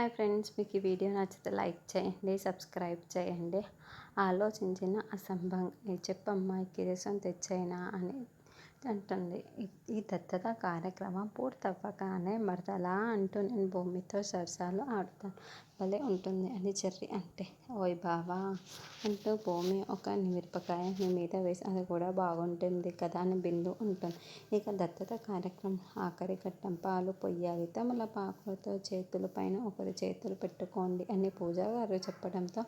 Hi friends మీకు ఈ video నచ్చితే లైక్ చేయండి సబ్స్క్రైబ్ చేయండి. ఆలోచించిన అసంభవం చెప్పమ్మాయికి కిరసం తెచ్చైనా అని అంటుంది. ఈ దత్తత కార్యక్రమం పూర్తవ్వగానే మరదలా అంటూ నేను భూమితో సరసాలు ఆడుతాను. భలే ఉంటుంది అని చెర్రి అంటే. ఓయ్ బావా అంటూ భూమి ఒక మిరపకాయ నీ మీద వేసి అది కూడా బాగుంటుంది కదా అని బిందు ఉంటుంది ఇక దత్తత కార్యక్రమం ఆఖరి ఘట్టం పాలు పొయ్యాలి తమలపాకులతో చేతుల పైన ఒకరి చేతులు పెట్టుకోండి అని పూజాగారు చెప్పడంతో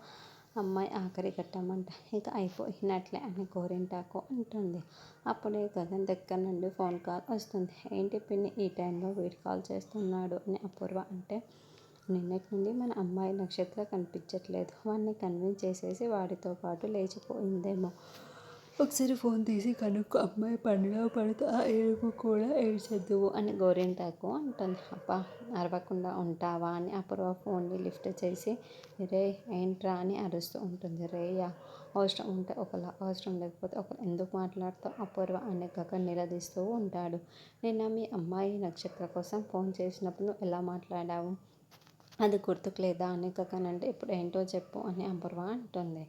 అమ్మాయి ఆఖరి కట్టమంట. ఇక అయిపోయినట్లే అని గోరింటాకు అంటుంది. అప్పుడే గగన్ దగ్గర నుండి ఫోన్ కాల్ వస్తుంది. ఏంటి పిన్ని ఈ టైంలో వీడి కాల్ చేస్తున్నాడు అని అపూర్వ అంటే నిన్నటి నుండి మన అమ్మాయి నక్షత్ర కనిపించట్లేదు. వాడిని కన్విన్స్ చేసేసి వాడితో పాటు లేచిపోయిందేమో. ఒకసారి ఫోన్ తీసి కనుక్కో అమ్మాయి పనిలో పడితే ఆ ఏడుపు కూడా ఏడ్చద్దువు అని గోరింటాకు అంటుంది. అప్ప అరవకుండా ఉంటావా? అని అపూర్వ ఫోన్ని లిఫ్ట్ చేసి రే ఏంట్రా? అని అరుస్తూ ఉంటుంది. రేయా అవసరం ఉంటే ఒకలా అవసరం లేకపోతే ఒకరు ఎందుకు మాట్లాడతావు? అపూర్వ అనే గగ నిలదీస్తూ ఉంటాడు. నిన్న మీ అమ్మాయి నక్షత్ర కోసం ఫోన్ చేసినప్పుడు నువ్వు ఎలా మాట్లాడావు? అది గుర్తుకు లేదా? అని గగన్ అంటే ఇప్పుడు ఏంటో చెప్పు అని అపూర్వ అంటుంది.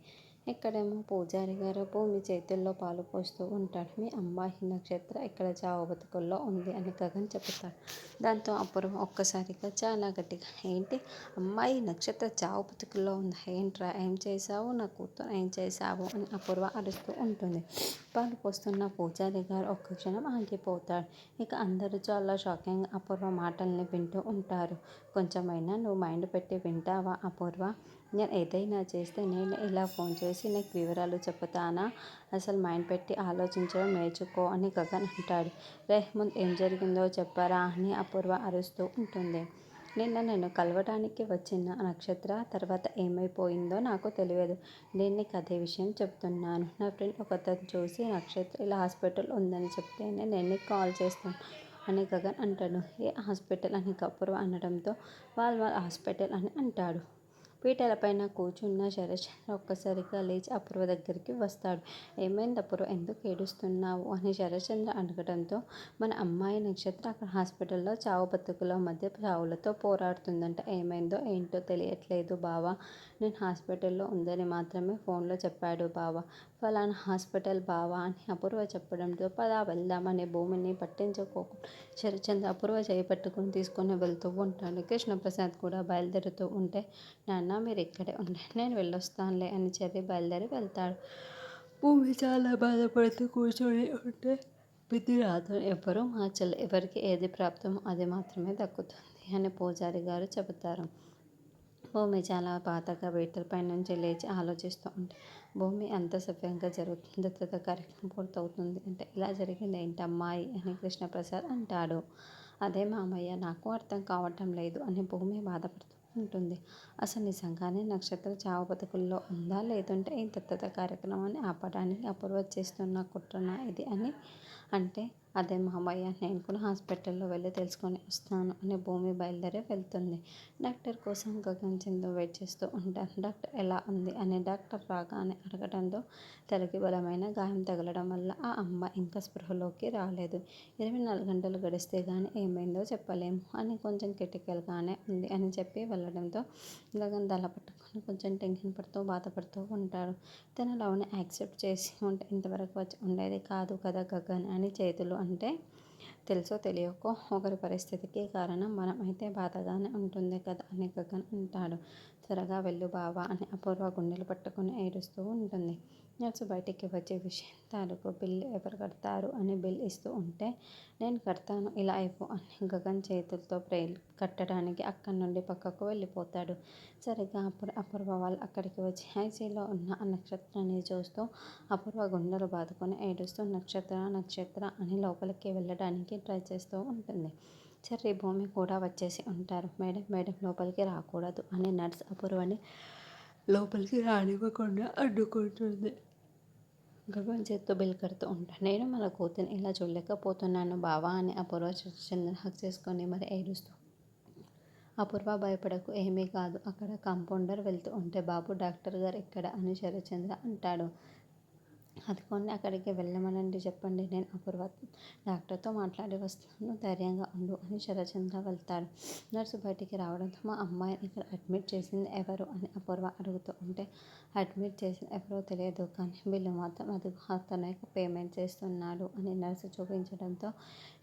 ఇక్కడేమో పూజారి గారు భూమి చేతుల్లో పాలు పోస్తూ ఉంటాడు. మీ అమ్మాయి నక్షత్ర ఇక్కడ చావు బతుకుల్లో ఉంది అని గగన్ చెబుతాడు. దాంతో అప్పుడు ఒక్కసారిగా చాలా గట్టిగా ఏంటి? అమ్మాయి నక్షత్ర చావు బతుకుల్లో ఉంది? ఏంట్రా? ఏం చేశావు? నా కూతురు ఏం చేశావు? అని అపూర్వ అరుస్తూ ఉంటుంది. పాలు పోస్తున్న పూజారి గారు ఒక్క క్షణం ఆగిపోతాడు. ఇక అందరూ చాలా షాకింగ్ అపూర్వ మాటల్ని వింటూ ఉంటారు. కొంచెమైనా నువ్వు మైండ్ పెట్టి వింటావా అపూర్వ? నేను ఏదైనా చేస్తే నేను ఇలా ఫోన్ చేసి నీకు వివరాలు చెప్తానా? అసలు మైండ్ పెట్టి ఆలోచించడం నేర్చుకో అని గగన్ అంటాడు. రేహ్ ముందు ఏం జరిగిందో చెప్పారా అని అపూర్వ అరుస్తూ ఉంటుంది. నిన్న నేను కలవడానికి వచ్చిన నక్షత్ర తర్వాత ఏమైపోయిందో నాకు తెలియదు. నేను నీకు అదే విషయం చెప్తున్నాను. నా ఫ్రెండ్ ఒకతను చూసి నక్షత్ర ఇలా హాస్పిటల్ ఉందని చెప్తేనే నేను నీకు కాల్ చేస్తాను అని గగన్ అంటాడు. ఏ హాస్పిటల్ అని? కపూర్వ అనడంతో వాళ్ళ వాళ్ళ హాస్పిటల్ అని అంటాడు. పీటలపైన కూర్చున్న శరత్చంద్ర ఒక్కసారిగా లేచి అపూర్వ దగ్గరికి వస్తాడు. ఏమైంది అపూర్వ? ఎందుకు ఏడుస్తున్నావు? అని శరత్చంద్ర అడగడంతో మన అమ్మాయి నక్షత్ర అక్కడ హాస్పిటల్లో చావు బతుకుల మధ్య చావులతో పోరాడుతుందంట. ఏమైందో ఏంటో తెలియట్లేదు బావా. నేను హాస్పిటల్లో ఉందని మాత్రమే ఫోన్లో చెప్పాడు బావా. ఫలానా హాస్పిటల్ బావా అని అపూర్వ చెప్పడంతో పదా వెళ్దామనే భూమిని పట్టించుకోకుండా శరచంద్ర అపూర్వ చేయి పట్టుకుని తీసుకొని వెళ్తూ ఉంటాడు. కృష్ణప్రసాద్ కూడా బయలుదేరుతూ ఉంటే నాన్న మీరు ఇక్కడే ఉండండి నేను వెళ్ళొస్తానులే అని చెప్పి బయలుదేరి వెళ్తాడు. భూమి చాలా బాధపడుతూ కూర్చొని ఉంటే విధి రాదు ఎవ్వరూ మార్చలే. ఎవరికి ఏది ప్రాప్తమో అది మాత్రమే దక్కుతుంది అని పూజారి గారు చెబుతారు. భూమి చాలా పాతగా పై నుంచి లేచి ఆలోచిస్తూ ఉంటే భూమి అంత సవ్యంగా జరుగుతుంది దత్తత కార్యక్రమం పూర్తవుతుంది అంటే ఇలా జరిగింది ఏంటి అమ్మాయి అని కృష్ణప్రసాద్ అంటాడు. అదే మామయ్య నాకు అర్థం కావటం లేదు అని భూమి బాధపడుతుంది ఉంటుంది. అసలు నిజంగానే నక్షత్ర చావు బతుకుల్లో ఉందా లేదంటే ఈ దత్తత కార్యక్రమాన్ని ఆపడానికి అపూర్వ చేస్తున్న కుట్రనా ఇది అని అంటే అదే మామయ్య నేను కూడా హాస్పిటల్లో వెళ్ళి తెలుసుకొని వస్తాను అని భూమి బయలుదేరి వెళ్తుంది. డాక్టర్ కోసం గగన్ చందు వెయిట్ చేస్తూ ఉంటాను డాక్టర్ ఎలా ఉంది అని డాక్టర్ రాగానే అడగడంతో తలకి బలమైన గాయం తగలడం వల్ల ఆ అమ్మ ఇంకా స్పృహలోకి రాలేదు. ఇరవై నాలుగు గంటలు గడిస్తే కానీ ఏమైందో చెప్పలేము. అని కొంచెం క్రిటికల్గానే ఉంది అని చెప్పి వెళ్ళడంతో గగన్ దళ పట్టుకొని కొంచెం టెన్షన్ పడుతూ బాధపడుతూ ఉంటాడు. తన లవ్ని యాక్సెప్ట్ చేసి ఉంటే ఇంతవరకు వచ్చి ఉండేది కాదు కదా గగన్ అని చేతులు అంటే తెలుసో తెలియకో ఒకరి పరిస్థితికి కారణం మనం అయితే బాధగానే ఉంటుంది కదా అని గగన్ అంటాడు. త్వరగా వెళ్ళు బావా అని అపూర్వ గుండెలు పట్టుకుని ఏడుస్తూ ఉంటుంది. నర్సు బయటికి వచ్చే విషయం. తాలూకు బిల్ ఎవరు కడతారు అని బిల్ ఇస్తూ ఉంటే నేను కడతాను ఇలా అయిపో అని గగన్ చేతులతో ప్రే కట్టడానికి అక్కడి నుండి పక్కకు వెళ్ళిపోతాడు. సరిగ్గా అప్పుడు అపూర్వ వాళ్ళు అక్కడికి వచ్చి ఐసీలో ఉన్న నక్షత్రాన్ని చూస్తూ అపూర్వ గుండెలు బాదుకొని ఏడుస్తూ నక్షత్ర నక్షత్ర అని లోపలికి వెళ్ళడానికి ట్రై చేస్తూ ఉంటుంది. చెర్రీ భూమి కూడా వచ్చేసి ఉంటారు. మేడం మేడం లోపలికి రాకూడదు అని నర్స్ అపూర్వని లోపలికి రానివ్వకుండా అడ్డుకుంటుంది. గగన్ చేత్తో బిల్ కడుతూ ఉంటాను నేను మన కూతుని ఇలా చూడలేకపోతున్నాను బావా అని అపూర్వ చంద్ర హక్ చేసుకొని మరి ఏడుస్తూ. అపూర్వ భయపడకు ఏమీ కాదు. అక్కడ కాంపౌండర్ వెళ్తూ ఉంటే బాబు డాక్టర్ గారు ఇక్కడ అని శరత్చంద్ర అంటాడు. అదిగోండి అక్కడికి వెళ్ళమనండి చెప్పండి. నేను అపూర్వ డాక్టర్తో మాట్లాడి వస్తాను ధైర్యంగా ఉండు అని శరచంద్ర వెళ్తాడు. నర్సు బయటికి రావడంతో మా అమ్మాయిని ఇక్కడ అడ్మిట్ చేసింది ఎవరు అని అపూర్వ అడుగుతూ ఉంటే అడ్మిట్ చేసిన ఎవరో తెలియదు కానీ బిల్లు మాత్రం అది అతను పేమెంట్ చేస్తున్నాడు అని నర్సు చూపించడంతో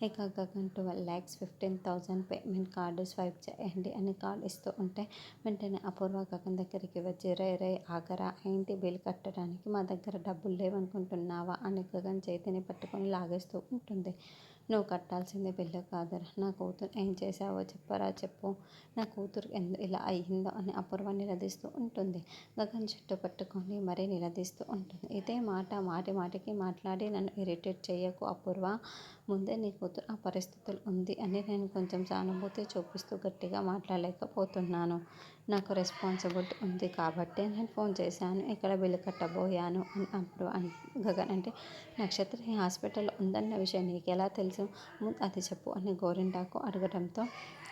ఇక Gagan twelve lakhs fifteen thousand payment card swipe చేయండి అని కార్డు ఇస్తూ ఉంటే వెంటనే అపూర్వ గగన్ దగ్గరికి వచ్చి రే రే ఆగరా ఏంటి బిల్ కట్టడానికి మా దగ్గర డబ్బులు లేవని అనుకుంటున్నావా? అని గగన్ చేతిని పట్టుకొని లాగేస్తూ ఉంటుంది. నువ్వు కట్టాల్సింది బిల్లు కాదురా. నా కూతురు ఏం చేశావో చెప్పరా చెప్పు. నా కూతురు ఎందు ఇలా అయ్యిందో అని అపూర్వ నిలదీస్తూ ఉంటుంది. గగన్ చెట్టు పట్టుకొని మరీ నిలదీస్తూ ఉంటుంది. ఇదే మాట మాటి మాటికి మాట్లాడి నన్ను ఇరిటేట్ చేయకు అపూర్వ. ముందే నీ కూతురు ఆ పరిస్థితులు ఉంది అని నేను కొంచెం సానుభూతి చూపిస్తూ గట్టిగా మాట్లాడలేకపోతున్నాను. నాకు రెస్పాన్సిబిలిటీ ఉంది కాబట్టి నేను ఫోన్ చేశాను. ఇక్కడ బిల్లు కట్టబోయాను అని అప్పుడు గగన్ అంటే నక్షత్ర ఈ హాస్పిటల్లో ఉందన్న విషయం నీకు ఎలా తెలుసు అది చెప్పు అని గోరింటాకు అడగడంతో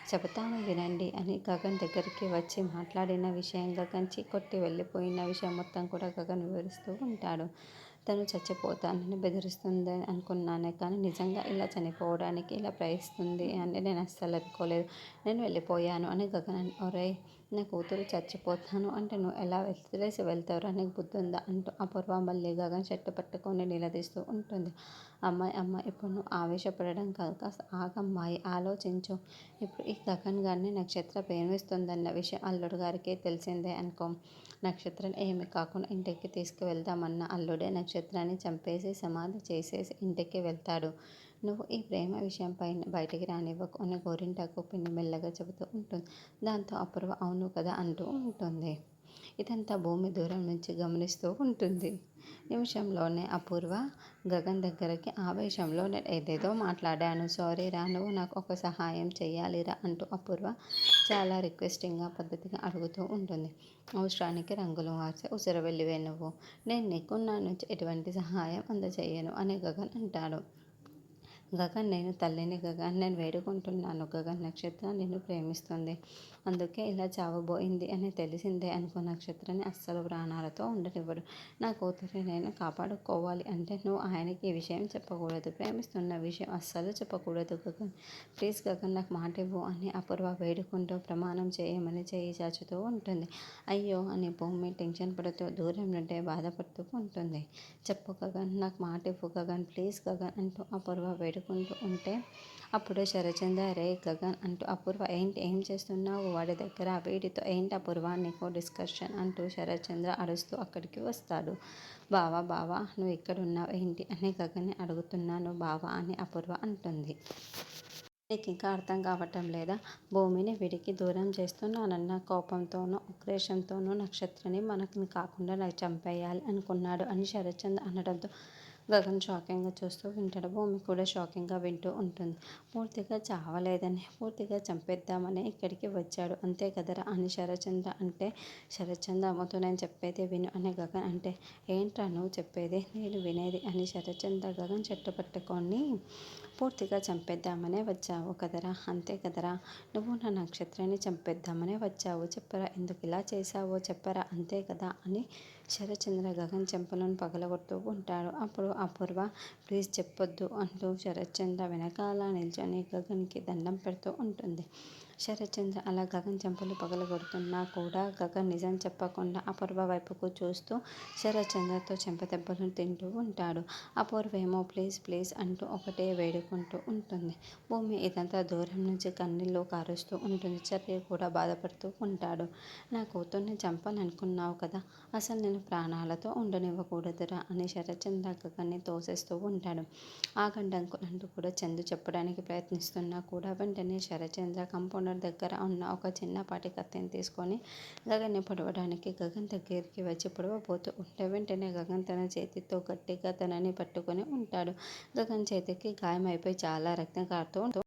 చెబుతాను వినండి అని గగన్ దగ్గరికి వచ్చి మాట్లాడిన విషయం గగన్ కొట్టి వెళ్ళిపోయిన విషయం మొత్తం కూడా గగన్ వివరిస్తూ ఉంటాడు. తను చచ్చిపోతానని బెదిరిస్తుంది అనుకున్నానే కానీ నిజంగా ఇలా చనిపోవడానికి ఇలా ప్రయత్నిస్తుంది అని నేను అస్సలు అనుకోలేదు. నేను వెళ్ళిపోయాను అని గగన్ ఒరే నా కూతురు చచ్చిపోతాను అంటే నువ్వు ఎలా వదిలేసి వెళ్తావురా? నీకు బుద్ధి ఉందా? అంటూ అపూర్వ మళ్ళీ గగన్ చెట్టు పట్టుకొని నిలదీస్తూ ఉంటుంది. అమ్మాయి అమ్మాయి ఇప్పుడు నువ్వు ఆవేశపడడం కాదు. కాస్త ఆగమ్మాయి ఆలోచించు. ఇప్పుడు ఈ గగన్ గారిని నక్షత్ర ప్రేమిస్తుందన్న విషయం అల్లుడు గారికి తెలిసిందే అనుకో. నక్షత్రం ఏమి కాకుండా ఇంటికి తీసుకువెళ్దామన్న అల్లుడే నక్షత్రాన్ని చంపేసి సమాధి చేసేసి ఇంటికి వెళ్తాడు. నువ్వు ఈ ప్రేమ విషయం పైన బయటికి రానివ్వకు అని గోరింటాకు పిండి మెల్లగా చెబుతూ ఉంటుంది. దాంతో అపూర్వ అవును కదా అంటూ ఉంటుంది. ఇదంతా భూమి దూరం నుంచి గమనిస్తూ ఉంటుంది. నిమిషంలోనే అపూర్వ గగన్ దగ్గరికి ఆవేశంలో నేను ఏదేదో మాట్లాడాను. సారీ రా నువ్వు నాకు ఒక సహాయం చేయాలిరా అంటూ అపూర్వ చాలా రిక్వెస్టింగ్గా పద్ధతిగా అడుగుతూ ఉంటుంది. అవసరానికి రంగులు మార్చే ఉసిర వెళ్ళివే నువ్వు. నేను నీకు నా నుంచి ఎటువంటి సహాయం అందజేయను అని గగన్ అంటాడు. గగన్ నేను తల్లిని గగన్ నేను వేడుకుంటున్నాను. గగన్ నక్షత్రం నిన్ను ప్రేమిస్తుంది. అందుకే ఇలా చావబోయింది అని తెలిసిందే అనుకో నక్షత్రాన్ని అస్సలు ప్రాణాలతో ఉండనివ్వడు. నా కూతురి నేను కాపాడుకోవాలి అంటే నువ్వు ఆయనకి ఈ విషయం చెప్పకూడదు. ప్రేమిస్తున్న విషయం అస్సలు చెప్పకూడదు గగన్. ప్లీజ్ గగన్ నాకు మాట ఇవ్వు అని అపూర్వ వేడుకుంటూ ప్రమాణం చేయమని చేయి చాచుతూ ఉంటుంది. అయ్యో అని భూమి టెన్షన్ పడుతూ దూరం నుండే బాధపడుతూ ఉంటుంది. చెప్పు గగన్ నాకు మాట ఇవ్వు గగన్ ప్లీజ్ గగన్ అంటూ అపూర్వ వేడు తిట్టుకుంటూ ఉంటే అప్పుడు శరచంద్ర రే గగన్ అంటూ అపూర్వ ఏంటి ఏం చేస్తున్నావు? వాడి దగ్గర వీడితో ఏంటి అపూర్వ? నీకు డిస్కషన్ అంటూ శరచంద్ర అరుస్తూ అక్కడికి వస్తాడు. బావా బావా నువ్వు ఇక్కడ ఉన్నావు ఏంటి? అని గగన్ని అడుగుతున్నాను బావా అని అపూర్వ అంటుంది. నీకు ఇంకా అర్థం కావటం లేదా? భూమిని విడికి దూరం చేస్తున్నానన్న కోపంతోనూ ఉక్రేషంతోనూ నక్షత్రాన్ని మనకి కాకుండా నాకు చంపేయాలి అనుకున్నాడు అని శరత్చంద్ర అనడంతో గగన్ షాకింగ్గా చూస్తూ వింటాడు. భూమి కూడా షాకింగ్గా వింటూ ఉంటుంది. పూర్తిగా చావలేదని పూర్తిగా చంపేద్దామని ఇక్కడికి వచ్చాడు. అంతే కదరా అని శరచంద్ర అంటే శరచంద్ర అమ్మతో నేను చెప్పేది విను అని గగన్ అంటే ఏంట్రా నువ్వు చెప్పేది? నేను వినేది అని శరచంద్ర గగన్ చెట్టు పట్టుకొని పూర్తిగా చంపేద్దామనే వచ్చావు కదరా అంతే కదరా. నువ్వు నా నక్షత్రాన్ని చంపేద్దామనే వచ్చావు. చెప్పరా ఎందుకు ఇలా చేశావో చెప్పరా అంతే కదా అని శరచంద్ర గగన్ చెంపలను పగలగొడుతూ ఉంటాడు. అప్పుడు అపూర్వ. ప్లీజ్ చెప్పొద్దు అంటూ శరత్చంద్ర వెనకాల నిల్చొని గగన్కి దండం పెడుతూ ఉంటుంది. శరత్చంద్ర అలా గగన్ చెంపలు పగలగొడుతున్నా కూడా గగన్ నిజం చెప్పకుండా అపూర్వ వైపుకు చూస్తూ శరత్చంద్రతో చెంపదెబ్బలు తింటూ ఉంటాడు. అపూర్వ ఏమో ప్లీజ్ ప్లీజ్ అంటూ ఒకటే వేడుకుంటూ ఉంటుంది. భూమి ఇదంతా దూరం నుంచి కన్నీళ్ళు కారుస్తూ ఉంటుంది. చర్య కూడా బాధపడుతూ ఉంటాడు. నా కూతుర్ని చంపాలనుకున్నావు కదా అసలు నేను ప్రాణాలతో ఉండనివ్వకూడదురా అని శరత్చంద్ర గగన్ని తోసేస్తూ ఉంటాడు. ఆ అంటూ కూడా చందు చెప్పడానికి ప్రయత్నిస్తున్నా కూడా వెంటనే శరచంద్ర కంపౌండర్ ఓనర్ దగ్గర ఉన్న ఒక చిన్నపాటి కత్తిని తీసుకొని గగన్ని పొడవడానికి గగన్ దగ్గరికి వచ్చి పొడవబోతూ ఉంటే వెంటనే గగన్ తన చేతితో గట్టిగా తనని పట్టుకొని ఉంటాడు. గగన్ చేతికి గాయమైపోయి చాలా రక్తం కారుతూ